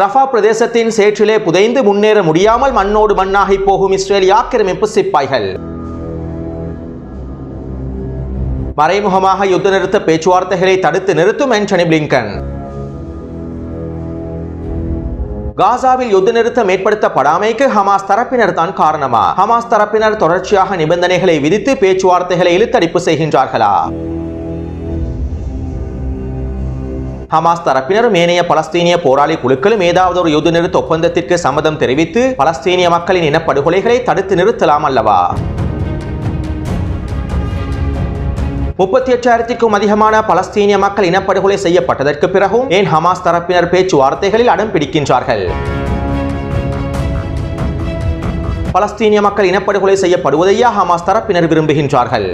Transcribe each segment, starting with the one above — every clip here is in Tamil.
ரஃபா பிரதேசத்தின் சேற்றிலே புதைந்து முன்னேற முடியாமல் மண்ணோடு மண்ணாகி போகும் இஸ்ரேலிய ஆக்கிரமிப்பு சிப்பாய்கள். மறைமுகமாக யுத்த நிறுத்த பேச்சுவார்த்தைகளை தடுத்து நிறுத்தும் ஆண்டனி பிளிங்கன். காசாவில் யுத்த நிறுத்தம் ஏற்படுத்தப்படாமைக்கு ஹமாஸ் தரப்பினர் தான் காரணமா? ஹமாஸ் தரப்பினர் தொடர்ச்சியாக நிபந்தனைகளை விதித்து பேச்சுவார்த்தைகளை இழுத்தடிப்பு செய்கின்றார்களா? ஹமாஸ் தரப்பினரும் ஏனைய பலஸ்தீனிய போராளி குழுக்களும் ஏதாவது ஒரு யுத்த நிறுத்த ஒப்பந்தத்திற்கு சம்மதம் தெரிவித்து பலஸ்தீனிய மக்களின் இனப்படுகொலைகளை தடுத்து நிறுத்தலாம் அல்லவா? முப்பத்தி எட்டாயிரத்திற்கும் அதிகமான பலஸ்தீனிய மக்கள் இனப்படுகொலை செய்யப்பட்டதற்கு பிறகும் ஏன் ஹமாஸ் தரப்பினர் பேச்சுவார்த்தைகளில் அடம் பிடிக்கின்றார்கள்? பலஸ்தீனிய மக்கள் இனப்படுகொலை செய்யப்படுவதையா ஹமாஸ் தரப்பினர் விரும்புகின்றார்கள்?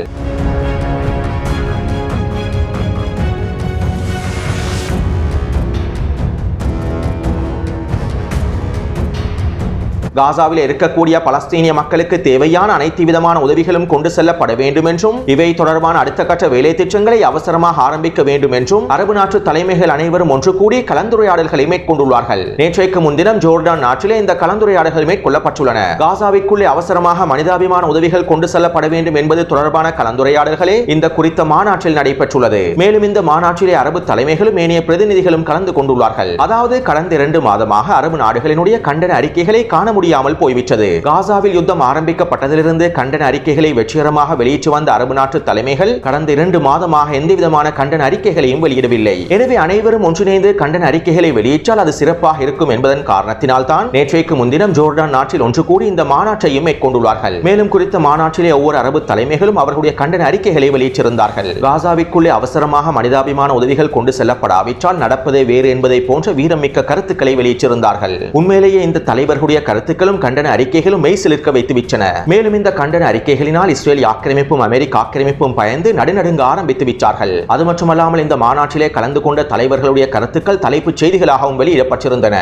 காசாவில் இருக்கக்கூடிய பலஸ்தீனிய மக்களுக்கு தேவையான அனைத்து விதமான உதவிகளும் கொண்டு செல்லப்பட வேண்டும் என்றும் இவை தொடர்பான அடுத்த கட்ட வேலை திட்டங்களை அவசரமாக ஆரம்பிக்க வேண்டும் என்றும் அரபு நாட்டு தலைமைகள் அனைவரும் ஒன்று கூடி கலந்துரையாடல்களை மேற்கொண்டுள்ளார்கள். நேற்றைக்கு முன்தினம் ஜோர்டான் நாட்டிலே இந்த கலந்துரையாடல்கள் மேற்கொள்ளப்பட்டுள்ளன. காசாவிற்குள்ளே அவசரமாக மனிதாபிமான உதவிகள் கொண்டு செல்லப்பட வேண்டும் என்பது தொடர்பான கலந்துரையாடல்களே இந்த குறித்த மாநாட்டில் நடைபெற்றுள்ளது. மேலும் இந்த மாநாட்டிலே அரபு தலைமைகளும் ஏனைய பிரதிநிதிகளும் கலந்து கொண்டுள்ளார்கள். அதாவது கடந்த இரண்டு மாதமாக அரபு நாடுகளினுடைய கண்டன அறிக்கைகளை காண முடியும் முடியாமல் போய்விட்டது. காசாவில் யுத்தம் ஆரம்பிக்கப்பட்டதிலிருந்து கண்டன அறிக்கைகளை வெற்றிகரமாக வெளியிட்டு வந்த அரபு நாட்டு தலைமைகள் கடந்த இரண்டு மாதமாக எந்தவிதமான கண்டன அறிக்கைகளையும் வெளியிடவில்லை. எனவே அனைவரும் ஒன்றிணைந்து கண்டன அறிக்கைகளை வெளியிட்டால் அது சிறப்பாக இருக்கும் என்பதன் காரணத்தினால் தான் நேற்றைக்கு முன்தினம் ஜோர்டான் நாட்டில் ஒன்று கூடி இந்த மாநாட்டையும் மேற்கொண்டுள்ளார்கள். மேலும் குறித்த மாநாட்டிலே ஒவ்வொரு அரபு தலைமைகளும் அவர்களுடைய கண்டன அறிக்கைகளை வெளியிட்டிருந்தார்கள். காசாவிற்குள்ளே அவசரமாக மனிதாபிமான உதவிகள் கொண்டு செல்லப்படாவிட்டால் நடப்பதே வேறு என்பதை போன்ற வீரமிக்க கருத்துக்களை வெளியிட்டிருந்தார்கள். உண்மையிலேயே இந்த தலைவர்களுடைய கருத்துக்கள் கருத்துக்களும் கண்டன அறிக்கைகளும் மெய் சிலிர்க்க வைத்து விட்டன மேலும் இந்த கண்டன அறிக்கைகளினால் இஸ்ரேல் ஆக்கிரமிப்பும் அமெரிக்க ஆக்கிரமிப்பும் பயந்து நடுநடுங்க ஆரம்பித்து விட்டார்கள். அது மட்டுமல்லாமல் இந்த மாநாட்டிலே கலந்து கொண்ட தலைவர்களுடைய கருத்துக்கள் தலைப்புச் செய்திகளாகவும் வெளியிடப்பட்டிருந்தன.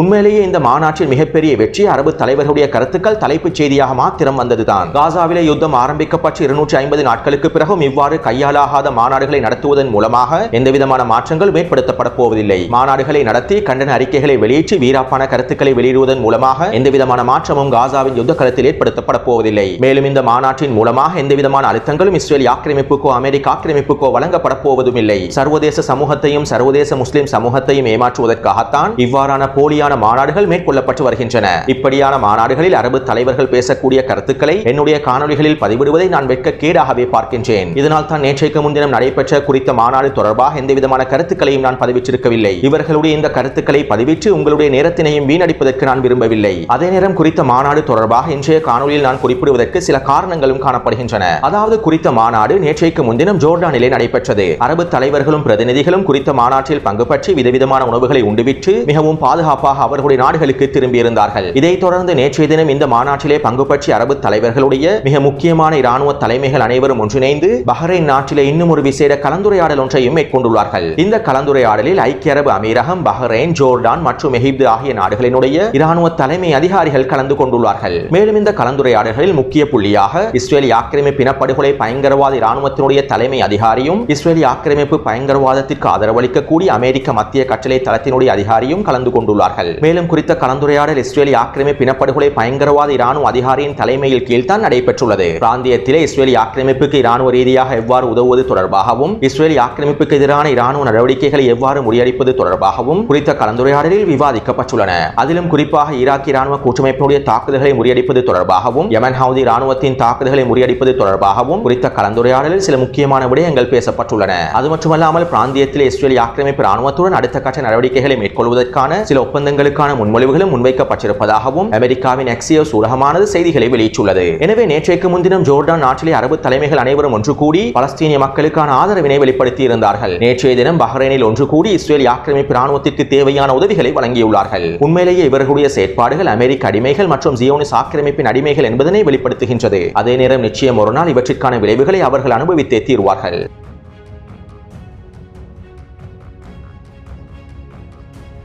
உண்மையிலேயே இந்த மாநாட்டின் மிகப்பெரிய வெற்றி அரபு தலைவர்களுடைய கருத்துக்கள் தலைப்புச் செய்தியாக மாத்திரம் வந்ததுதான். காசாவிலே யுத்தம் ஆரம்பிக்கப்பட்டு இருநூற்றி ஐம்பது நாட்களுக்கு பிறகும் இவ்வாறு கையாலாகாத மாநாடுகளை நடத்துவதன் மூலமாக எந்தவிதமான மாற்றங்கள் ஏற்படுத்தப்பட போவதில்லை. மாநாடுகளை நடத்தி கண்டன அறிக்கைகளை வெளியேற்றி வீராப்பான கருத்துக்களை வெளியிடுவதன் மூலமாக எந்தவிதமான மாற்றமும் காசாவின் யுத்த களத்தில் ஏற்படுத்தப்பட போவதில்லை. மேலும் இந்த மாநாட்டின் மூலமாக எந்தவிதமான அழுத்தங்களும் இஸ்ரேல் ஆக்கிரமிப்புக்கோ அமெரிக்க ஆக்கிரமிப்புக்கோ வழங்கப்பட போவதும் இல்லை சர்வதேச சமூகத்தையும் சர்வதேச முஸ்லிம் சமூகத்தையும் ஏமாற்றுவதற்காகத்தான் இவ்வாறான போலியான மாதிரியான மாநாடுகள் மேற்கொள்ளப்பட்டு வருகின்றன. இப்படியான மாநாடுகளில் அரபு தலைவர்கள் பேசக்கூடிய கருத்துக்களை என்னுடைய காணொலிகளில் பதிவிடுவதை நான் வெட்க கேடாகவே பார்க்கின்றேன். இதனால் தான் நேற்றைக்கு முன்தினம் நடைபெற்ற குறித்த மாநாடு தொடர்பாக எந்த விதமான கருத்துக்களையும் நான் பதிவிட்டிருக்கவில்லை. இவர்களுடைய இந்த கருத்துக்களை பதிவிட்டு உங்களுடைய நேரத்தினையும் வீணடிப்பதற்கு நான் விரும்பவில்லை. அதே நேரம் குறித்த மாநாடு தொடர்பாக இன்றைய காணொலியில் நான் குறிப்பிடுவதற்கு சில காரணங்களும் காணப்படுகின்றன. அதாவது குறித்த மாநாடு நேற்றைக்கு முன்தினம் ஜோர்டானிலே நடைபெற்றது. அரபு தலைவர்களும் பிரதிநிதிகளும் குறித்த மாநாட்டில் பங்கு பற்றி விதவிதமான உணவுகளை உண்டுவிட்டு மிகவும் பாதுகாப்பாக அவர்களுடைய நாடுகளுக்கு திரும்பியிருந்தார்கள். இதைத் தொடர்ந்து நேற்றைய தினம் இந்த மாநாட்டிலே பங்கு பற்றி அரபு தலைவர்களுடைய மிக முக்கியமான இராணுவ தலைமைகள் அனைவரும் ஒன்றிணைந்து பஹ்ரைன் நாட்டிலே இன்னும் ஒரு விசேட கலந்துரையாடல் ஒன்றையும் மேற்கொண்டுள்ளார்கள். இந்த கலந்துரையாடலில் ஐக்கிய அரபு அமீரகம் பஹ்ரைன் ஜோர்டான் மற்றும் எகிப்து ஆகிய நாடுகளினுடைய இராணுவ தலைமை அதிகாரிகள் கலந்து கொண்டுள்ளார்கள். மேலும் இந்த கலந்துரையாடல்களில் முக்கிய புள்ளியாக இஸ்ரேலி ஆக்கிரமிப்பு இனப்படுகொலை பயங்கரவாத இராணுவத்தினுடைய தலைமை அதிகாரியும் இஸ்ரேலி ஆக்கிரமிப்பு பயங்கரவாதத்திற்கு ஆதரவளிக்கக்கூடிய அமெரிக்க மத்திய கட்டளை தளத்தினுடைய அதிகாரியும் கலந்து கொண்டுள்ளார்கள். மேலும் குறித்த கலந்துரையாடல் இஸ்ரேலி ஆக்கிரமிப்பு இனப்படுகொலை பயங்கரவாத இராணுவ அதிகாரியின் தலைமையில் கீழ்தான் நடைபெற்றுள்ளது. பிராந்தியத்திலே இஸ்ரேலி ஆக்கிரமிப்புக்கு இராணுவ ரீதியாக எவ்வாறு உதவுவது தொடர்பாகவும் இஸ்ரேலி ஆக்கிரமிப்புக்கு எதிரான இராணுவ நடவடிக்கைகளை எவ்வாறு முறியடிப்பது தொடர்பாகவும் குறித்த கலந்துரையாடலில் விவாதிக்கப்பட்டுள்ளன. அதிலும் குறிப்பாக ஈராக் இராணுவ கூட்டமைப்பினுடைய தாக்குதல்களை முறியடிப்பது தொடர்பாகவும் யமன் ஹவுதி இராணுவத்தின் தாக்குதல்களை முறியடிப்பது தொடர்பாகவும் குறித்த கலந்துரையாடலில் சில முக்கியமான விடயங்கள் பேசப்பட்டுள்ளன. அது மட்டுமல்லாமல் பிராந்தியத்தில் இஸ்ரேலி ஆக்கிரமிப்பு இராணுவத்துடன் அடுத்த கட்ட நடவடிக்கைகளை மேற்கொள்வதற்கான சில ஒப்பந்தங்களுக்கான முன்மொழிவுகளும் முன்வைக்கப்பட்டிருப்பதாகவும் அமெரிக்காவின் எக்ஸியோஸ் ஊடகமானது செய்திகளை வெளியிட்டுள்ளது. எனவே நேற்றைக்கு முன்தினம் ஜோர்டான் நாட்டிலே அரபு தலைமைகள் அனைவரும் ஒன்று கூடி பலஸ்தீனிய மக்களுக்கான ஆதரவினை வெளிப்படுத்தி இருந்தார்கள் நேற்றைய தினம் பஹ்ரைனில் ஒன்று கூடி இஸ்ரேல் ஆக்கிரமிப்பு ராணுவத்திற்கு தேவையான உதவிகளை வழங்கியுள்ளார்கள். உண்மையிலேயே இவர்களுடைய செயற்பாடுகள் அமெரிக்க அடிமைகள் மற்றும் ஜியோனிஸ் ஆக்கிரமிப்பின் அடிமைகள் என்பதனை வெளிப்படுத்துகின்றது. அதே நேரம் நிச்சயம் ஒரு நாள் இவற்றிற்கான விளைவுகளை அவர்கள் அனுபவித்தே தீர்வார்கள்.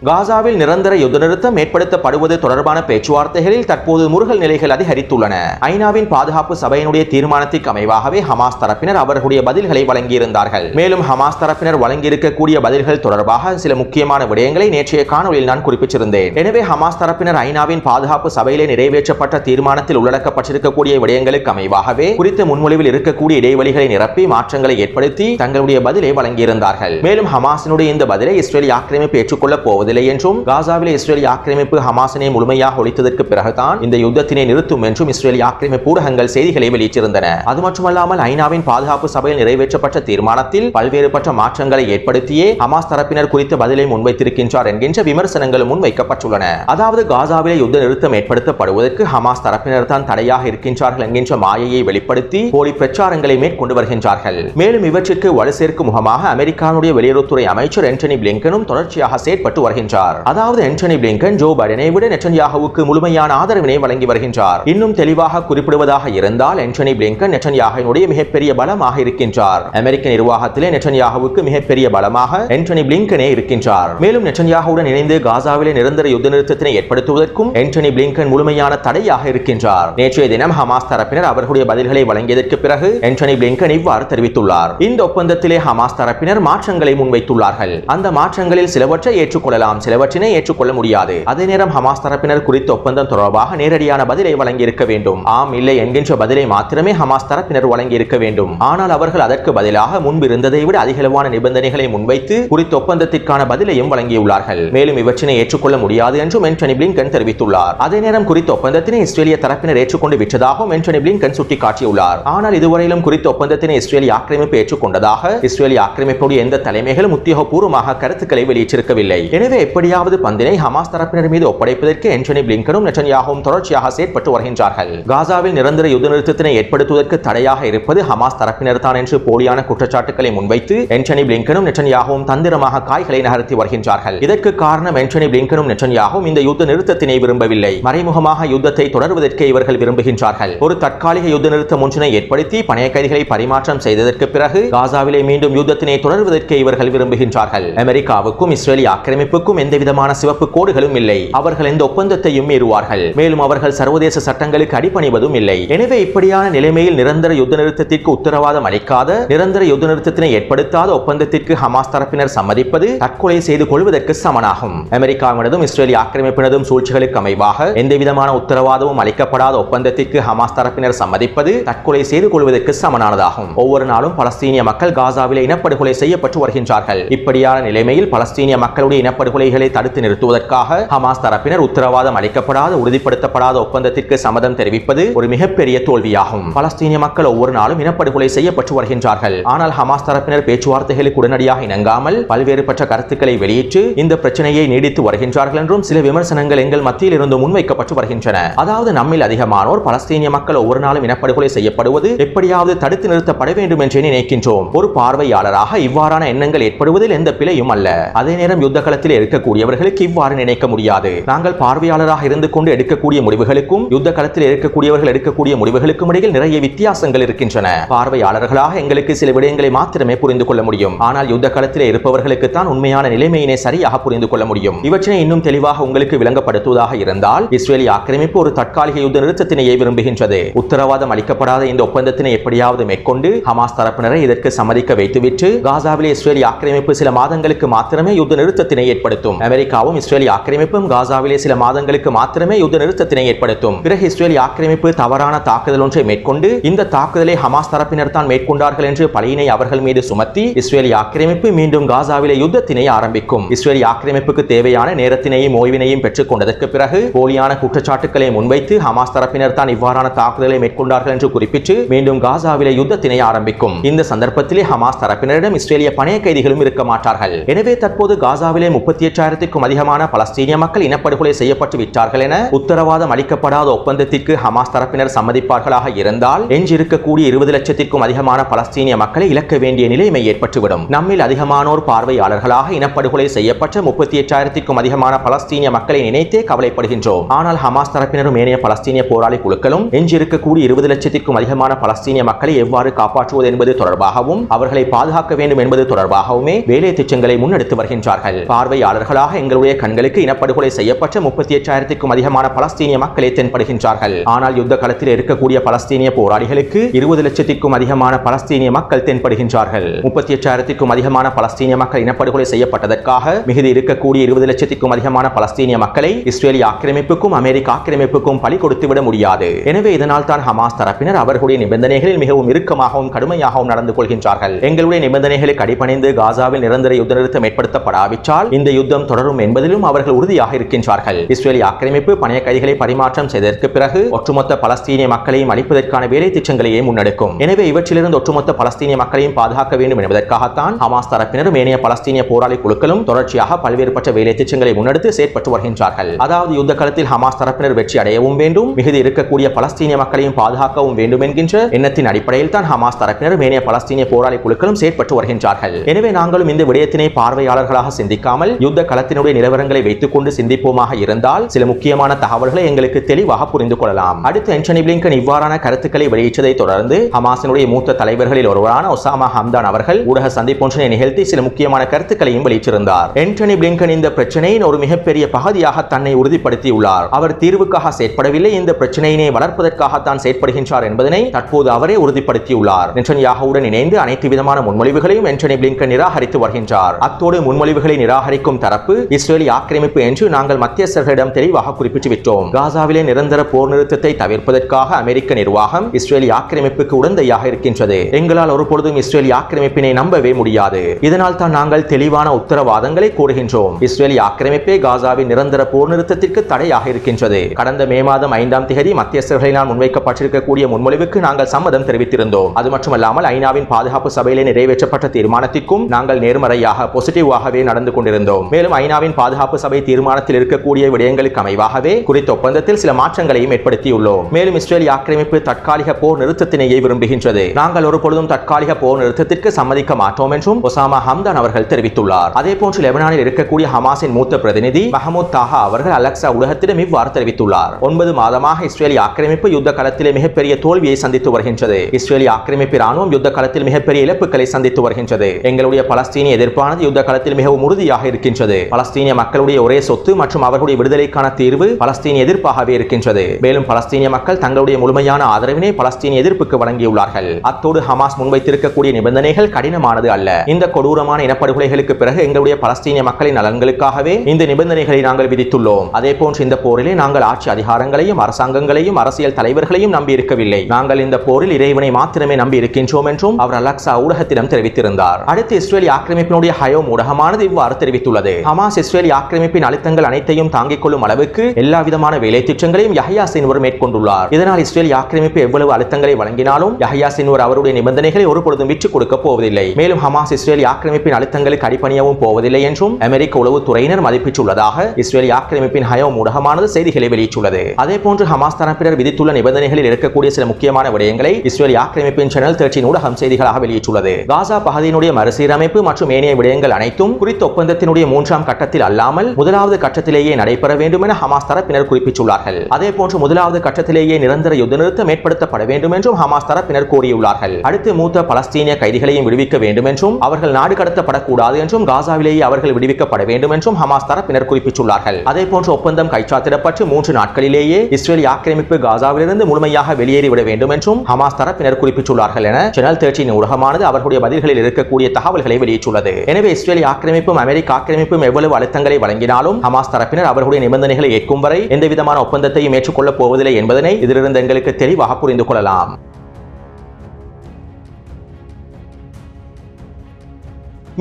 காசாவில் நிரந்தர யுத்த நிறுத்தம் ஏற்படுத்தப்படுவது தொடர்பான பேச்சுவார்த்தைகளில் தற்போது முருகல் நிலைகள் அதிகரித்துள்ளன. ஐநாவின் பாதுகாப்பு சபையினுடைய தீர்மானத்திற்கு அமைவாகவே ஹமாஸ் தரப்பினர் அவர்களுடைய பதில்களை வழங்கியிருந்தார்கள். மேலும் ஹமாஸ் தரப்பினர் வழங்கியிருக்கக்கூடிய பதில்கள் தொடர்பாக சில முக்கியமான விடயங்களை நேற்றைய காணொலியில் நான் குறிப்பிட்டிருந்தேன். எனவே ஹமாஸ் தரப்பினர் ஐநாவின் பாதுகாப்பு சபையிலே நிறைவேற்றப்பட்ட தீர்மானத்தில் உள்ளடக்கப்பட்டிருக்கக்கூடிய விடயங்களுக்கு அமைவாகவே குறித்த முன்மொழிவில் இருக்கக்கூடிய இடைவெளிகளை நிரப்பி மாற்றங்களை ஏற்படுத்தி தங்களுடைய பதிலை வழங்கியிருந்தார்கள். மேலும் ஹமாஸினுடைய இந்த பதிலை இஸ்ரேல் ஆக்கிரமிப்பு ஏற்றுக்கொள்ளப் போவதில்லை. என்றும் காசாவிலே இஸ்ரேலிய ஆக்கிரமிப்பு ஹமாஸினை முழுமையாக ஒழித்ததற்கு பிறகுதான் இந்த யுத்தத்தினை நிறுத்தும் என்றும் இஸ்ரேலிய ஆக்கிரமிப்பு ஊடகங்கள் செய்திகளை வெளியிட்டிருந்தன. அது மட்டுமல்லாமல் ஐநாவின் பாதுகாப்பு சபையில் நிறைவேற்றப்பட்ட தீர்மானத்தில் பல்வேறுபட்ட மாற்றங்களை ஏற்படுத்தியே ஹமாஸ் தரப்பினர் குறித்த பதிலை முன்வைத்திருக்கின்றார் என்கின்ற விமர்சனங்களும் முன்வைக்கப்பட்டுள்ளன. அதாவது காசாவிலே யுத்த நிறுத்தம் ஏற்படுத்தப்படுவதற்கு ஹமாஸ் தரப்பினர் தான் தடையாக இருக்கின்றார்கள் என்கின்ற மாயையை வெளிப்படுத்தி போலி பிரச்சாரங்களை மேற்கொண்டு வருகின்றார்கள். மேலும் இவற்றிற்கு வலு சேர்க்கும் முகமாக அமெரிக்காவுடைய வெளியுறவுத்துறை அமைச்சர் ஆண்டனி பிளிங்கனும் தொடர்ச்சியாக செயற்பட்டு வருகின்றார். அதாவது ஆண்டனி பிளிங்கன் ஜோ பைடனை விட நெட்டன்யாகுவுக்கு முழுமையான ஆதரவினை வழங்கி வருகின்றார். இன்னும் தெளிவாக குறிப்பிடுவதாக இருந்தால் ஆண்டனி பிளிங்கன் நெட்டன்யாகினுடைய மிகப்பெரிய பலமாக இருக்கின்றார். அமெரிக்க நிர்வாகத்திலே நெட்டன்யாகுவுக்கு மிகப்பெரிய பலமாக ஆண்டனி பிளிங்கனே இருக்கின்றார். மேலும் நெட்டன்யாகுவுடன் இணைந்து காசாவிலே நிரந்தர யுத்த நிறுத்தத்தினை ஏற்படுத்துவதற்கும் ஆண்டனி பிளிங்கன் முழுமையான தடையாக இருக்கின்றார். நேற்றைய தினம் ஹமாஸ் தரப்பினர் அவர்களுடைய பதில்களை வழங்கியதற்கு பிறகு ஆண்டனி பிளிங்கன் இவ்வாறு தெரிவித்துள்ளார். இந்த ஒப்பந்தத்திலே ஹமாஸ் தரப்பினர் மாற்றங்களை முன்வைத்துள்ளார்கள். அந்த மாற்றங்களில் சிலவற்றை ஏற்றுக்கொள்ளலாம். சிலவற்றினை ஏற்றுக்கொள்ள முடியாது. அதே நேரம் ஹமாஸ் தரப்பினர் குறித்த ஒப்பந்தம் தொடர்பாக நேரடியான பதிலை வழங்கியிருக்க வேண்டும். ஆம் இல்லை என்கின்ற பதிலை மாத்திரமே ஹமாஸ் தரப்பினர் வழங்கியிருக்க வேண்டும். ஆனால் அவர்கள் அதற்கு பதிலாக முன்பு இருந்ததை விட அதிகளவான நிபந்தனைகளை முன்வைத்து குறித்த ஒப்பந்தத்திற்கான பதிலையும் வழங்கியுள்ளார்கள். மேலும் இவற்றினை ஏற்றுக்கொள்ள முடியாது என்றும் என்டனி பிளிங்கன் தெரிவித்துள்ளார். அதே நேரம் குறித்த ஒப்பந்தத்தினை இஸ்ரேலிய தரப்பினர் ஏற்றுக்கொண்டு விட்டதாகவும் என்டனி பிளிங்கன் சுட்டிக்காட்டியுள்ளார். ஆனால் இதுவரையிலும் குறித்த ஒப்பந்தத்தினை இஸ்ரேலிய ஆக்கிரமிப்பு ஏற்றுக்கொண்டதாக இஸ்ரேலிய ஆக்கிரமிப்புடைய எந்த தலைமைகளும் உத்தியோகபூர்வமாக கருத்துக்களை வெளியிட்டிருக்கவில்லை. எனவே எப்படியாவது பந்தினை ஹமாஸ் தரப்பினர் மீது ஒப்படைப்பதற்கு என்டனி பிளிங்கனும் நெட்டன்யாகவும் தொடர்ச்சியாக செயற்பட்டு வருகின்றார்கள். காசாவில் நிரந்தர யுத்த நிறுத்தத்தினை ஏற்படுத்துவதற்கு தடையாக இருப்பது ஹமாஸ் தரப்பினர் தான் என்று போலியான குற்றச்சாட்டுகளை முன்வைத்து என்டனி பிளிங்கனும் நெட்டன்யாகவும் தந்திரமாக காய்களை நகர்த்தி வருகின்றார்கள். இதற்கு காரணம் என்டனி பிளிங்கனும் நெட்டன்யாகவும் இந்த யுத்த நிறுத்தத்தினை விரும்பவில்லை. மறைமுகமாக யுத்தத்தை தொடர்வதற்கே இவர்கள் விரும்புகின்றார்கள். ஒரு தற்காலிக யுத்த நிறுத்தம் ஒன்றினை ஏற்படுத்தி பணைய கைதிகளை பரிமாற்றம் செய்ததற்கு பிறகு காசாவிலே மீண்டும் யுத்தத்தினை தொடர்வதற்கே இவர்கள் விரும்புகின்றார்கள். அமெரிக்காவுக்கும் இஸ்ரேலிய ஆக்கிரமிப்பு எந்த விதமான சிவப்பு கோடுகளும் இல்லை. அவர்கள் எந்த ஒப்பந்தத்தையும் மீறுவார்கள். மேலும் அவர்கள் சர்வதேச சட்டங்களுக்கு அடிபணிவதும் இல்லை. எனவே இப்படியான நிலைமையில் நிரந்தர யுத்த நிறுத்தத்திற்கு உத்தரவாதம் அளிக்காத நிரந்தர யுத்த நிறுத்தத்தினை ஏற்படுத்தாத ஒப்பந்தத்திற்கு ஹமாஸ் தரப்பினர் சம்மதிப்பது தற்கொலை செய்து கொள்வதற்கு சமனாகும். அமெரிக்காவினதும் இஸ்ரேலிய ஆக்கிரமிப்பினதும் சூழ்ச்சிகளுக்கு அமைவாக எந்த விதமான உத்தரவாதமும் அளிக்கப்படாத ஒப்பந்தத்திற்கு ஹமாஸ் தரப்பினர் சம்மதிப்பது தற்கொலை செய்து கொள்வதற்கு சமனானதாகும். ஒவ்வொரு நாளும் பலஸ்தீனிய மக்கள் காசாவிலே இனப்படுகொலை செய்யப்பட்டு வருகின்றார்கள். இப்படியான நிலைமையில் பலஸ்தீனிய மக்களுடைய படுகொலைகளை தடுத்து நிறுத்துவதற்காக ஹமாஸ் தரப்பினர் உத்தரவாதம் அளிக்கப்படாத உறுதிப்படுத்தப்படாத ஒப்பந்தத்திற்கு சம்மதம் தெரிவிப்பது ஒரு மிகப்பெரிய தோல்வியாகும். பலஸ்தீனிய மக்கள் ஒவ்வொரு நாளும் இனப்படுகொலை செய்யப்பட்டு வருகின்றார்கள். ஆனால் ஹமாஸ் தரப்பினர் பேச்சுவார்த்தைகளுக்கு உடனடியாக இணங்காமல் பல்வேறுபட்ட கருத்துக்களை வெளியிட்டு இந்த பிரச்சனையை நீடித்து வருகின்றார்கள் என்றும் சில விமர்சனங்கள் எங்கள் மத்தியில் இருந்து முன்வைக்கப்பட்டு வருகின்றன. அதாவது நம்மில் அதிகமானோர் பலஸ்தீனிய மக்கள் ஒவ்வொரு நாளும் இனப்படுகொலை செய்யப்படுவது எப்படியாவது தடுத்து நிறுத்தப்பட வேண்டும் என்றே நினைக்கின்றோம். ஒரு பார்வையாளராக இவ்வாறான எண்ணங்கள் ஏற்படுவதில் எந்த பிழையும் அல்ல. அதே நேரம் யுத்த களத்தில் இருக்கக்கூடியவர்களுக்கு இவ்வாறு நினைக்க முடியாது. நாங்கள் பார்வையாளராக இருந்து கொண்டு எடுக்கக்கூடிய முடிவுகளுக்கும் யுத்த களத்தில் இருக்கக்கூடியவர்கள் எடுக்கக்கூடிய முடிவுகளுக்கும் இடையில் நிறைய வித்தியாசங்கள் இருக்கின்றன. பார்வையாளர்களாக எங்களுக்கு சில விடயங்களை மாத்திரமே புரிந்து கொள்ள முடியும். ஆனால் யுத்த களத்தில் இருப்பவர்களுக்கு தான் உண்மையான நிலைமையினை சரியாக புரிந்து கொள்ள முடியும். இவற்றினை இன்னும் தெளிவாக உங்களுக்கு விளங்கப்படுத்துவதாக இருந்தால் இஸ்ரேலிய ஆக்கிரமிப்பு ஒரு தற்காலிக யுத்த நிறுத்தத்தினையே விரும்புகின்றது. உத்தரவாதம் அளிக்கப்படாத இந்த ஒப்பந்தத்தினை எப்படியாவது மேற்கொண்டு ஹமாஸ் தரப்பினரை இதற்கு சம்மதிக்க வைத்துவிட்டு காசாவிலே இஸ்ரேலிய ஆக்கிரமிப்பு சில மாதங்களுக்கு மாத்திரமே யுத்த நிறுத்தத்தினை ஏற்படுத்தும். அமெரிக்காவும் இஸ்ரேலிய ஆக்கிரமிப்பும் காசாவிலே சில மாதங்களுக்கு மாத்திரமே யுத்த நிறுத்தத்தினை ஏற்படுத்தும். பிறகு இஸ்ரேலிய ஆக்கிரமிப்பு தவறான தாக்குதல் ஒன்றை மேற்கொண்டு இந்த தாக்குதலை ஹமாஸ் தரப்பினர் தான் மேற்கொண்டார்கள் என்று பழியினை அவர்கள் மீது சுமத்தி இஸ்ரேலிய ஆக்கிரமிப்பு மீண்டும் காசாவிலே யுத்தத்தினை ஆரம்பிக்கும். இஸ்ரேலிய ஆக்கிரமிப்புக்கு தேவையான நேரத்தினையும் ஓய்வினையும் பெற்றுக் கொண்டதற்கு பிறகு போலியான குற்றச்சாட்டுக்களை முன்வைத்து ஹமாஸ் தரப்பினர் தான் இவ்வாறான தாக்குதலை மேற்கொண்டார்கள் என்று குறிப்பிட்டு மீண்டும் காசாவிலே யுத்தத்தினை ஆரம்பிக்கும். இந்த சந்தர்ப்பத்திலே ஹமாஸ் தரப்பினரிடம் இஸ்ரேலிய பணைய கைதிகளும் இருக்க மாட்டார்கள். எனவே தற்போது காசாவிலே முப்பத்தி எட்டாயிரத்திற்கும் அதிகமான பலஸ்தீனிய மக்கள் இனப்படுகொலை செய்யப்பட்டு விட்டார்கள் என உத்தரவாதம் அளிக்கப்படாத ஒப்பந்தத்திற்கு ஹமாஸ் தரப்பினர் சம்மதிப்பார்களாக இருந்தால் எஞ்சிருக்கக்கூடிய இருபது லட்சத்திற்கும் அதிகமான பலஸ்தீனிய மக்களை இழக்க வேண்டிய நிலைமை ஏற்பட்டுவிடும். நம்மில் அதிகமானோர் பார்வையாளர்களாக இனப்படுகொலை செய்யப்பட்ட முப்பத்தி எட்டாயிரத்திற்கும் அதிகமான பலஸ்தீனிய மக்களை நினைத்தே கவலைப்படுகின்றோம். ஆனால் ஹமாஸ் தரப்பினரும் ஏனைய பலஸ்தீனிய போராளி குழுக்களும் எஞ்சிருக்கக்கூடிய இருபது லட்சத்திற்கும் அதிகமான பலஸ்தீனிய மக்களை எவ்வாறு காப்பாற்றுவது என்பது தொடர்பாகவும் அவர்களை பாதுகாக்க வேண்டும் என்பது தொடர்பாகவுமே வேலை திட்டங்களை முன்னெடுத்து வருகின்றார்கள். பார்வையாளர் பார்வையாளர்களாக எங்களுடைய கண்களுக்கு இனப்படுகொலை செய்யப்பட்ட முப்பத்தி எட்டாயிரத்திற்கும் அதிகமான பலஸ்தீனிய மக்களே தென்படுகின்றார்கள். ஆனால் யுத்த களத்தில் இருக்கக்கூடிய பலஸ்தீனிய போராளிகளுக்கு இருபது லட்சத்திற்கும் அதிகமான பலஸ்தீனிய மக்கள் தென்படுகின்றார்கள். முப்பத்தி எட்டாயிரத்திற்கும் அதிகமான பலஸ்தீனிய மக்கள் இனப்படுகொலை செய்யப்பட்டதற்காக மிகுதி இருக்கக்கூடிய இருபது லட்சத்திற்கும் அதிகமான பலஸ்தீனிய மக்களை இஸ்ரேலிய ஆக்கிரமிப்புக்கும் அமெரிக்க ஆக்கிரமிப்புக்கும் பலி கொடுத்துவிட முடியாது. எனவே இதனால் தான் ஹமாஸ் தரப்பினர் அவர்களுடைய நிபந்தனைகளில் மிகவும் இறுக்கமாகவும் கடுமையாகவும் நடந்து கொள்கின்றார்கள். எங்களுடைய நிபந்தனைகளுக்கு அடிபணிந்து காசாவில் நிரந்தர யுத்த நிறுத்தம் ஏற்படுத்தப்படாவிட்டால் இந்த யுத்தம் தொடரும் என்பதிலும் அவர்கள் உறுதியாக இருக்கின்றார்கள். இஸ்ரேலிய ஆக்கிரமிப்பு பணைய கைதிகளை பரிமாற்றம் செய்ததற்கு பிறகு ஒட்டுமொத்த பலஸ்தீனிய மக்களையும் அளிப்பதற்கான வேலை திட்டங்களையே முன்னெடுக்கும். எனவே இவற்றிலிருந்து ஒட்டுமொத்த பலஸ்தீனிய மக்களையும் பாதுகாக்க வேண்டும் என்பதற்காகத்தான் ஹமாஸ் தரப்பினரும் ஏனைய பலஸ்தீனிய போராளி குழுக்களும் தொடர்ச்சியாக பல்வேறுபட்ட வேலை திட்டங்களை முன்னெடுத்து செயற்பட்டு வருகின்றார்கள். அதாவது யுத்த காலத்தில் ஹமாஸ் தரப்பினர் வெற்றி அடையவும் வேண்டும் மிகுதி இருக்கக்கூடிய பலஸ்தீனிய மக்களையும் பாதுகாக்கவும் வேண்டும் என்கின்ற எண்ணத்தின் அடிப்படையில் தான் ஹமாஸ் தரப்பினரும் ஏனைய பலஸ்தீனிய போராளி குழுக்களும் செயற்பட்டு வருகின்றார்கள். எனவே நாங்களும் இந்த விடயத்தினை பார்வையாளர்களாக சிந்திக்காமல் யுத்த களத்தினுடைய நிலவரங்களை வைத்துக் கொண்டு சிந்திப்போமாக இருந்தால் சில முக்கியமான தகவல்களை எங்களுக்கு தெளிவாக புரிந்து கொள்ளலாம். அடுத்து ஆண்டனி பிளிங்கன் இவ்வாறான கருத்துக்களை வெளியிட்டதை தொடர்ந்து ஹமாசினுடைய மூத்த தலைவர்களில் ஒருவரான ஒசாமா ஹம்தான் அவர்கள் ஊடக சந்திப்பொன்றினை நிகழ்த்தி சில முக்கியமான கருத்துக்களையும் வெளியிட்டிருந்தார். ஆண்டனி பிளிங்கன் இந்த பிரச்சனையின் ஒரு மிகப்பெரிய பகுதியாக தன்னை உறுதிப்படுத்தியுள்ளார். அவர் தீர்வுக்காக செயற்படவில்லை. இந்த பிரச்சனையினை வளர்ப்பதற்காகத்தான் செயற்படுகின்றார் என்பதனை தற்போது அவரே உறுதிப்படுத்தியுள்ளார். நெட்டன்யாகுவுடன் இணைந்து அனைத்து விதமான முன்மொழிவுகளையும் ஆண்டனி பிளிங்கன் நிராகரித்து வருகின்றார். அத்தோடு முன்மொழிவுகளை நிராகரிக்கும் தரப்பு இஸ்ரேலி ஆக்கிரமிப்பு என்று நாங்கள் மத்தியஸ்தர்களிடம் தெளிவாக குறிப்பிட்டு விட்டோம் காசாவிலே நிரந்தர போர் நிறுத்தத்தை தவிர்ப்பதற்காக அமெரிக்க நிர்வாகம் இஸ்ரேலி ஆக்கிரமிப்புக்கு உடந்தையாக இருக்கின்றது. எங்களால் ஒரு பொழுதும் இஸ்ரேலி ஆக்கிரமிப்பினை நம்பவே முடியாது. இதனால் தான் நாங்கள் தெளிவான உத்தரவாதங்களை கூறுகின்றோம். இஸ்ரேலி ஆக்கிரமிப்பே காசாவின் நிரந்தர போர் நிறுத்தத்திற்கு தடையாக இருக்கின்றது. கடந்த மே மாதம் ஐந்தாம் தேதி மத்தியஸ்தர்களினால் முன்வைக்கப்பட்டிருக்கக்கூடிய முன்மொழிவுக்கு நாங்கள் சம்மதம் தெரிவித்திருந்தோம். அது மட்டுமல்லாமல் ஐநாவின் பாதுகாப்பு சபையிலே நிறைவேற்றப்பட்ட தீர்மானத்திற்கும் நாங்கள் நேர்மறையாக பாசிட்டிவாகவே நடந்து கொண்டிருந்தோம். மேலும் ஐநாவின் பாதுகாப்பு சபை தீர்மானத்தில் இருக்கக்கூடிய விடயங்களுக்கு அமைவாகவே குறித்த ஒப்பந்தத்தில் சில மாற்றங்களையும் ஏற்படுத்தியுள்ளோம். மேலும் இஸ்ரேல் ஆக்கிரமிப்பு தற்காலிக போர் நிறுத்தத்தினையே விரும்புகின்றது. நாங்கள் ஒரு பொழுதும் தற்காலிக போர் நிறுத்தத்திற்கு சம்மதிக்க மாட்டோம் என்றும் ஒசாமா ஹம்தான் அவர்கள் தெரிவித்துள்ளார். அதே போன்று லெபனானில் இருக்கக்கூடிய ஹமாஸின் மூத்த பிரதிநிதி மஹமூத் தாஹா அவர்கள் அலெக்சா உலகத்திடம் இவ்வாறு தெரிவித்துள்ளார். ஒன்பது மாதமாக இஸ்ரேலி ஆக்கிரமிப்பு யுத்த களத்திலே மிகப்பெரிய தோல்வியை சந்தித்து வருகின்றது. இஸ்ரேலி ஆக்கிரமிப்பு ராணுவம் யுத்த களத்தில் மிகப்பெரிய இழப்புகளை சந்தித்து வருகின்றது. எங்களுடைய பலஸ்தீனிய எதிர்ப்பானது யுத்த களத்தில் மிகவும் உறுதியாக இருக்கின்றது. பலஸ்தீனிய மக்களுடைய ஒரே சொத்து மற்றும் அவர்களுடைய விடுதலைக்கான தீர்வு பலஸ்தீனிய எதிர்ப்பாகவே இருக்கின்றது. மேலும் பலஸ்தீனிய மக்கள் தங்களுடைய முழுமையான ஆதரவினை பலஸ்தீனிய எதிர்ப்புக்கு வழங்கியுள்ளார்கள். அத்தோடு ஹமாஸ் முன்வைத்திருக்கக்கூடிய நிபந்தனைகள் கடினமானது அல்ல. இந்த கொடூரமான இனப்படுகொலைகளுக்கு பிறகு எங்களுடைய பலஸ்தீனிய மக்களின் நலன்களுக்காகவே இந்த நிபந்தனைகளை நாங்கள் விதித்துள்ளோம். அதே போன்று இந்த போரிலே நாங்கள் ஆட்சி அதிகாரங்களையும் அரசாங்கங்களையும் அரசியல் தலைவர்களையும் நம்பி இருக்கவில்லை நாங்கள் இந்த போரில் இறைவனை மாத்திரமே நம்பி இருக்கின்றோம் என்றும் அவர் அலக்சா ஊடகத்திடம் தெரிவித்திருந்தார். அடுத்து இஸ்ரேலி ஆக்கிரமிப்பினுடைய ஹயோம் ஊடகமானது இவ்வாறு தெரிவித்துள்ளது. ஹமாஸ் இஸ்ரேல் ஆக்கிரமிப்பின் அழுத்தங்கள் அனைத்தையும் தாங்கிக் கொள்ளும் அளவுக்கு எல்லா விதமான வேலை திட்டங்களையும் யஹ்யா சின்வர் மேற்கொண்டுள்ளார். இதனால் இஸ்ரேல் ஆக்கிரமிப்பு எவ்வளவு அழுத்தங்களை வழங்கினாலும் யஹ்யா சின்வர் அவருடைய நிபந்தனைகளை ஒருபொழுதும் விற்றுக் கொடுக்க போவதில்லை. மேலும் ஹமாஸ் இஸ்ரேல் ஆக்கிரமிப்பின் அழுத்தங்களுக்கு அடிப்பணியவும் போவதில்லை என்றும் அமெரிக்க உளவுத்துறையினர் மதிப்பிட்டுள்ளதாக இஸ்ரேல் ஆக்கிரமிப்பின் ஹயோம் ஊடகமானது செய்திகளை வெளியிட்டுள்ளது. அதே போன்று ஹமாஸ் தரப்பினர் விதித்துள்ள நிபந்தனைகளில் இருக்கக்கூடிய சில முக்கியமான விடயங்களை இஸ்ரேல் ஆக்கிரமிப்பின் சேனல் தேர்ட்டின் ஊடகம் செய்திகளாக வெளியிட்டுள்ளது. காசா பகுதியினுடைய மறுசீரமைப்பு மற்றும் ஏனைய விடயங்கள் அனைத்தும் குறித்த ஒப்பந்தத்தினுடைய மூன்றாம் கட்டத்தில் அல்லாமல் முதலாவது கட்டத்திலேயே நடைபெற வேண்டும் என ஹமாஸ் தரப்பினர் குறிப்பிட்டுள்ளார்கள். அதே போன்று முதலாவது கட்டத்திலேயே நிரந்தர யுத்த நிறுத்தம் ஏற்படுத்தப்பட வேண்டும் என்றும் ஹமாஸ் தரப்பினர் கூறியுள்ளார்கள் அடுத்து மூத்த பலஸ்தீனிய கைதிகளையும் விடுவிக்க வேண்டும் என்றும் அவர்கள் நாடு கடத்தப்படக்கூடாது என்றும் காசாவிலேயே அவர்கள் விடுவிக்கப்பட வேண்டும் என்றும் ஹமாஸ் தரப்பினர் குறிப்பிட்டுள்ளார்கள். அதே போன்று ஒப்பந்தம் கைச்சாத்திடப்பட்டு மூன்று நாட்களிலேயே இஸ்ரேல் ஆக்கிரமிப்பு காசாவிலிருந்து முழுமையாக வெளியேறிவிட வேண்டும் என்றும் ஹமாஸ் தரப்பினர் குறிப்பிட்டுள்ளார்கள் என சேனல் தேர்ச்சியின் ஊடகமானது அவர்களுடைய பதில்களில் இருக்கக்கூடிய தகவல்களை வெளியிட்டுள்ளது. எனவே இஸ்ரேல் ஆக்கிரமிப்பும் அமெரிக்க கூட்டமைப்பும் எவ்வளவு அழுத்தங்களை வழங்கினாலும் ஹமாஸ் தரப்பினர் அவர்களுடைய நிபந்தனைகளை ஏற்கும் வரை எந்தவிதமான ஒப்பந்தத்தையும் ஏற்றுக்கொள்ளப் போவதில்லை என்பதனை இதிலிருந்து எங்களுக்கு தெளிவாக புரிந்து கொள்ளலாம்.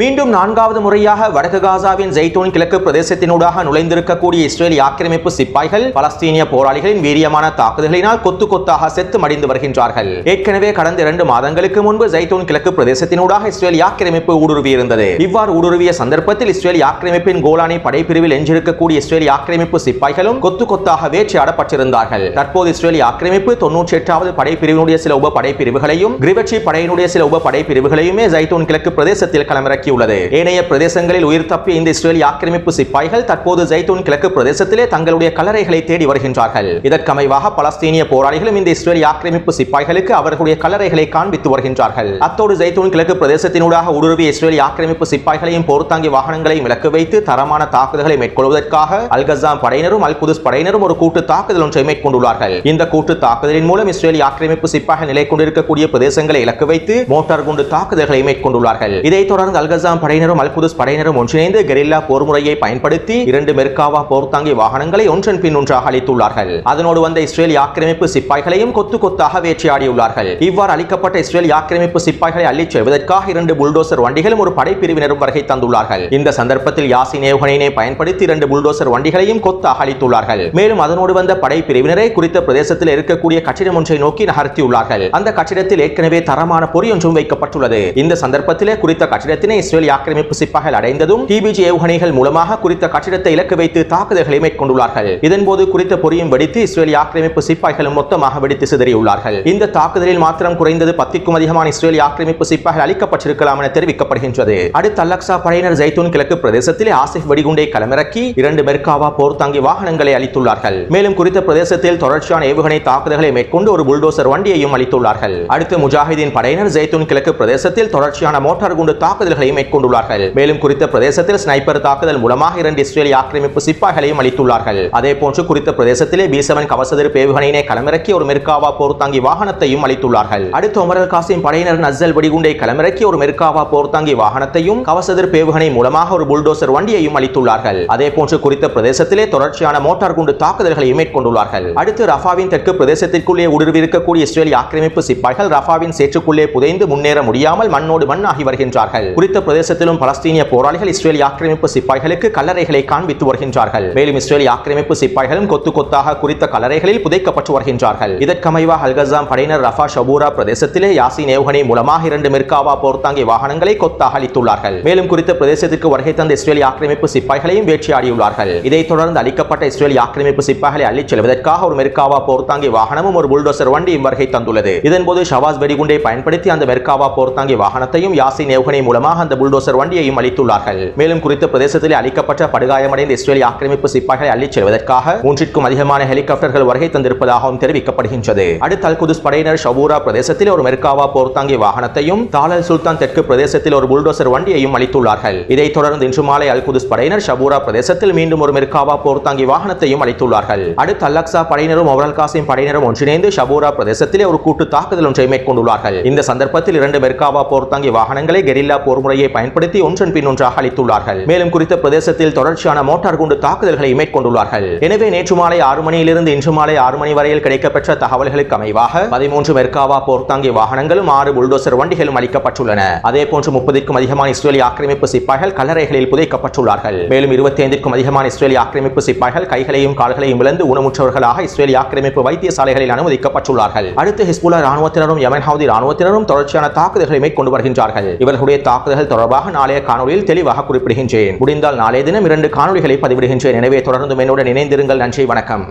மீண்டும் நான்காவது முறையாக வடக்கு காசாவின் ஜெய்தூன் கிழக்கு பிரதேசத்தினூடாக நுழைந்திருக்கக்கூடிய இஸ்ரேல் ஆக்கிரமிப்பு சிப்பாய்கள் பலஸ்தீனிய போராளிகளின் வீரியமான தாக்குதல்களினால் கொத்து கொத்தாக செத்து மடிந்து வருகின்றார்கள். ஏற்கனவே கடந்த இரண்டு மாதங்களுக்கு முன்பு ஜெய்தூன் கிழக்கு பிரதேசத்தினூடாக இஸ்ரேல் ஆக்கிரமிப்பு ஊடுருவியிருந்தது. இவ்வாறு ஊடுருவிய சந்தர்ப்பத்தில் இஸ்ரேல் ஆக்கிரமிப்பின் கோலானி படைப்பிரிவில் எஞ்சிருக்கக்கூடிய இஸ்ரேல் ஆக்கிரமிப்பு சிப்பாய்களும் கொத்து கொத்தாக வேட்டையாடப்பட்டிருந்தார்கள். தற்போது இஸ்ரேல் ஆக்கிரமிப்பு தொன்னூற்றி எட்டாவது படைப்பிரிவினுடைய சில உப படைப்பிரிவுகளையும் கிரிவட்சி படையினுடைய சில உப படைப்பிரிவுகளையுமே ஜைத்தூன் கிழக்கு பிரதேசத்தில் களமிறக்கி இறக்கியுள்ளது ஏனைய பிரதேசங்களில் உயிர் தப்பிய இந்த இஸ்ரேலிய ஆக்கிரமிப்பு சிப்பாய்கள் தற்போது ஜைத்தூன் கிழக்கு பிரதேசத்திலே தங்களுடைய கலரைகளை தேடி வருகின்றார்கள். இதற்கமைவாக பலஸ்தீனிய போராளிகளும் இந்த இஸ்ரேலிய ஆக்கிரமிப்பு சிப்பாய்களுக்கு அவர்களுடைய கலரைகளை காண்பித்து வருகின்றார்கள். அத்தோடு ஜைத்தூன் கிழக்கு பிரதேசத்தினூடாக ஊடுருவிய இஸ்ரேலிய ஆக்கிரமிப்பு சிப்பாய்களையும் போர்த்தாங்கி வாகனங்களையும் இலக்கு வைத்து தரமான தாக்குதல்களை மேற்கொள்வதற்காக அல்கசாம் படையினரும் அல் குதுஸ் படையினரும் ஒரு கூட்டு தாக்குதல் ஒன்றை மேற்கொண்டுள்ளார்கள். இந்த கூட்டு தாக்குதலின் மூலம் இஸ்ரேலிய ஆக்கிரமிப்பு சிப்பாய்கள் நிலை கொண்டிருக்கக்கூடிய பிரதேசங்களை இலக்கு வைத்து மோட்டார் குண்டு தாக்குதல்களை மேற்கொண்டுள்ளார்கள். இதைத் தொடர்ந்து அல்கசாம் படையினரும் அல் குதுஸ் படையினரும் ஒன்றிணைந்து கெரில்லா போர் முறையை பயன்படுத்தி இரண்டு மெர்காவா போர்த்தாங்கி வாகனங்களை ஒன்றன் பின் ஒன்றாக அளித்துள்ளார்கள் அதனோடு வந்த இஸ்ரேல் ஆக்கிரமிப்பு சிப்பாய்களையும் கொத்து கொத்தாக வேட்டையாடியுள்ளார்கள். இவ்வாறு அளிக்கப்பட்ட இஸ்ரேல் ஆக்கிரமிப்பு சிப்பாய்களை அள்ளிச் செல்வதற்காக இரண்டு புல்டோசர் வண்டிகளும் ஒரு படைப்பிரிவினரும் வருகை தந்துள்ளார்கள். இந்த சந்தர்ப்பத்தில் யாசின் ஏவுகணையினை பயன்படுத்தி இரண்டு புல்டோசர் வண்டிகளையும் கொத்தாக அளித்துள்ளார்கள் மேலும் அதனோடு வந்த படைப்பிரிவினரை குறித்த பிரதேசத்தில் இருக்கக்கூடிய கட்டிடம் ஒன்றை நோக்கி நகர்த்தியுள்ளார்கள். அந்த கட்டிடத்தில் ஏற்கனவே தரமான பொறி ஒன்றும் வைக்கப்பட்டுள்ளது. இந்த சந்தர்ப்பத்திலே குறித்த கட்டிடத்தினை இஸ்ரேல் ஆக்கிரமிப்பு சிப்பாய்கள் அடைந்ததும் டிபிஜி ஏவுகணைகள் மூலமாக குறித்த கட்டிடத்தை இலக்கு வைத்து தாக்குதல்களை மேற்கொண்டுள்ளார்கள். இதன்போது குறித்த பொறியும் வெடித்து இஸ்ரேல் ஆக்கிரமிப்பு சிப்பாய்களும் மொத்தமாக வெடித்து சிதறியுள்ளார்கள். இந்த தாக்குதலில் மாத்திரம் குறைந்தது பத்திற்கும் அதிகமான இஸ்ரேல் ஆக்கிரமிப்பு சிப்பாய்கள் அளிக்கப்பட்டிருக்கலாம் என தெரிவிக்கப்படுகின்றது. அடுத்து அலக்சா படையினர் ஜைத்தூன் கிழக்கு பிரதேசத்தில் ஆசிப் வெடிகுண்டை களமிறக்கி இரண்டு மெர்காவா போர் தாங்கி வாகனங்களை அளித்துள்ளார்கள் மேலும் குறித்த பிரதேசத்தில் தொடர்ச்சியான ஏவுகணை தாக்குதல்களை மேற்கொண்டு ஒரு புல்டோசர் வண்டியையும் அளித்துள்ளார்கள் அடுத்து முஜாஹிதீன் படையினர் ஜெய்தூன் கிழக்கு பிரதேசத்தில் தொடர்ச்சியான மோட்டார் குண்டு தாக்குதல்களை மேற்கொண்டுள்ளார்கள். மேலும் குறித்த பிரதேசத்தில் ஸ்னைப்பர் தாக்குதல் மூலமாக இரண்டு இஸ்ரேலிய ஆக்கிரமிப்பு சிப்பாய்களையும் அளித்துள்ளார்கள் அதே போன்று குறித்த பிரதேசத்திலே பி செவன் கவசதிர் பேவுகணையினை களமிறக்கி ஒரு மெர்காவா போர்த்தாங்கி வாகனத்தையும் அளித்துள்ளார்கள் அடுத்து ஒமரல் காசிம் படையினர் நஸ்ஸல் வெடிகுண்டை களமிறக்கி ஒரு மெர்காவா போர்த்தாங்கி வாகனத்தையும் கவசதிர் பேவுகணை மூலமாக ஒரு புல்டோசர் வண்டியையும் அளித்துள்ளார்கள் அதே போன்று குறித்த பிரதேசத்திலே தொடர்ச்சியான மோட்டார் குண்டு தாக்குதல்களையும் மேற்கொண்டுள்ளார்கள். அடுத்து ரஃபாவின் தெற்கு பிரதேசத்திற்குள்ளே ஊடுருவிருக்கக்கூடிய இஸ்ரேலிய ஆக்கிரமிப்பு சிப்பாய்கள் ரஃபாவின் சேற்றுக்குள்ளே புதைந்து முன்னேற முடியாமல் மண்ணோடு மண்ணாகி வருகின்றார்கள். குறித்த பிரதேசத்திலும் பலஸ்தீனிய போராளிகள் இஸ்ரேலிய ஆக்கிரமிப்பு சிப்பாய்களுக்கு கல்லறைகளை காண்பித்து வருகின்றார்கள். மேலும் இஸ்ரேலிய ஆக்கிரமிப்பு சிப்பாய்களும் கொத்து கொத்தாக குறித்த கல்லறைகளில் புதைக்கப்பட்டு வருகின்றார்கள். இதற்கமைவாக அல்கசாம் படையினர் ரஃபா ஷபூரா பிரதேசத்திலே யாசின் ஏவுகணை மூலமாக இரண்டு மிர்காவா போர்த்தாங்கி வாகனங்களை கொத்தாக அளித்துள்ளார்கள். மேலும் குறித்த பிரதேசத்திற்கு வருகை தந்த இஸ்ரேலிய ஆக்கிரமிப்பு சிப்பாய்களையும் வேட்டையாடியுள்ளார்கள் இதைத் தொடர்ந்து அளிக்கப்பட்ட இஸ்ரேலிய ஆக்கிரமிப்பு சிப்பாய்களை அள்ளிச் செல்வதற்காக ஒரு மெர்காவா போர்த்தாங்கி வாகனமும் ஒரு புல்டோசர் வண்டியும் வருகை தந்துள்ளது. இதன்போது ஷவாஸ் வெடிகுண்டை பயன்படுத்தி அந்த மெர்காவா போர்த்தாங்கி வாகனத்தையும் யாசின் ஏவுகணை மூலமாக அந்த அந்த புல்டோசர் வண்டியையும் அளித்துள்ளார்கள் மேலும் குறித்த பிரதேசத்தில் அளிக்கப்பட்ட படுகாயமடைந்த இஸ்ரேலிய ஆக்கிரமிப்பு சிப்பாய்களை அள்ளிச் செல்வதற்காக மூன்றிற்கும் அதிகமான ஹெலிகாப்டர்கள் வருகை தந்திருப்பதாகவும் தெரிவிக்கப்படுகின்றது. அடுத்த அல் குதுஸ் படையினர் ஷபூரா பிரதேசத்தில் ஒரு மெர்காவா போர்த்தாங்கி வாகனத்தையும் தாலல் சுல்தான் தெற்கு பிரதேசத்தில் ஒரு புல்டோசர் வண்டியையும் அளித்துள்ளார்கள். இதைத் தொடர்ந்து இன்று மாலை அல் குதுஸ் படையினர் ஷபூரா பிரதேசத்தில் மீண்டும் ஒரு மெர்காவா போர்த்தாங்கி வாகனத்தையும் அளித்துள்ளார்கள். அடுத்து அல்லக்சா படையினரும் ஒவரல் காசிம் படையினரும் ஒன்றிணைந்து ஷபூரா பிரதேசத்திலே ஒரு கூட்டு தாக்குதல் ஒன்றை மேற்கொண்டுள்ளார்கள். இந்த சந்தர்ப்பத்தில் இரண்டு மெர்காவா போர்த்தாங்கி வாகனங்களை கெரில்லா போர்முறையில் முறையை பயன்படுத்தி ஒன்றன் பின் ஒன்றாக அளித்துள்ளார்கள். மேலும் குறித்த பிரதேசத்தில் தொடர்ச்சியான மோட்டார் குண்டு தாக்குதல்களை மேற்கொண்டுள்ளார்கள். எனவே நேற்று மாலை ஆறு மணியிலிருந்து இன்று மாலை ஆறு மணி வரையில் கிடைக்கப்பெற்ற தகவல்களுக்கு அமைவாக பதிமூன்று மெர்காவா போர்த்தாங்கி வாகனங்களும் ஆறு புல்டோசர் வண்டிகளும் அளிக்கப்பட்டுள்ளன. அதே போன்று முப்பதுக்கும் அதிகமான இஸ்ரேலிய ஆக்கிரமிப்பு சிப்பாய்கள் கல்லறைகளில் புதைக்கப்பட்டுள்ளார்கள். மேலும் இருபத்தி ஐந்திற்கும் அதிகமான இஸ்ரேலிய ஆக்கிரமிப்பு சிப்பாய்கள் கைகளையும் கால்களையும் இழந்து ஊனமுற்றவர்களாக இஸ்ரேலிய ஆக்கிரமிப்பு வைத்தியசாலைகளில் அனுமதிக்கப்பட்டுள்ளார்கள். அடுத்து ஹிஸ்புல்லா ராணுவத்தினரும் யமன் ஹவுதி ராணுவத்தினரும் தொடர்ச்சியான தாக்குதல்களை மேற்கொண்டு வருகின்றார்கள். இவர்களுடைய தாக்குதல்கள் தொடர்பாக நாளைய காணொலியில் தெளிவாக குறிப்பிடுகின்றேன். முடிந்தால் நாளைய தினம் இரண்டு காணொலிகளை பதிவிடுகின்றேன். எனவே தொடர்ந்து என்னுடன் இணைந்திருங்கள். நன்றி வணக்கம்.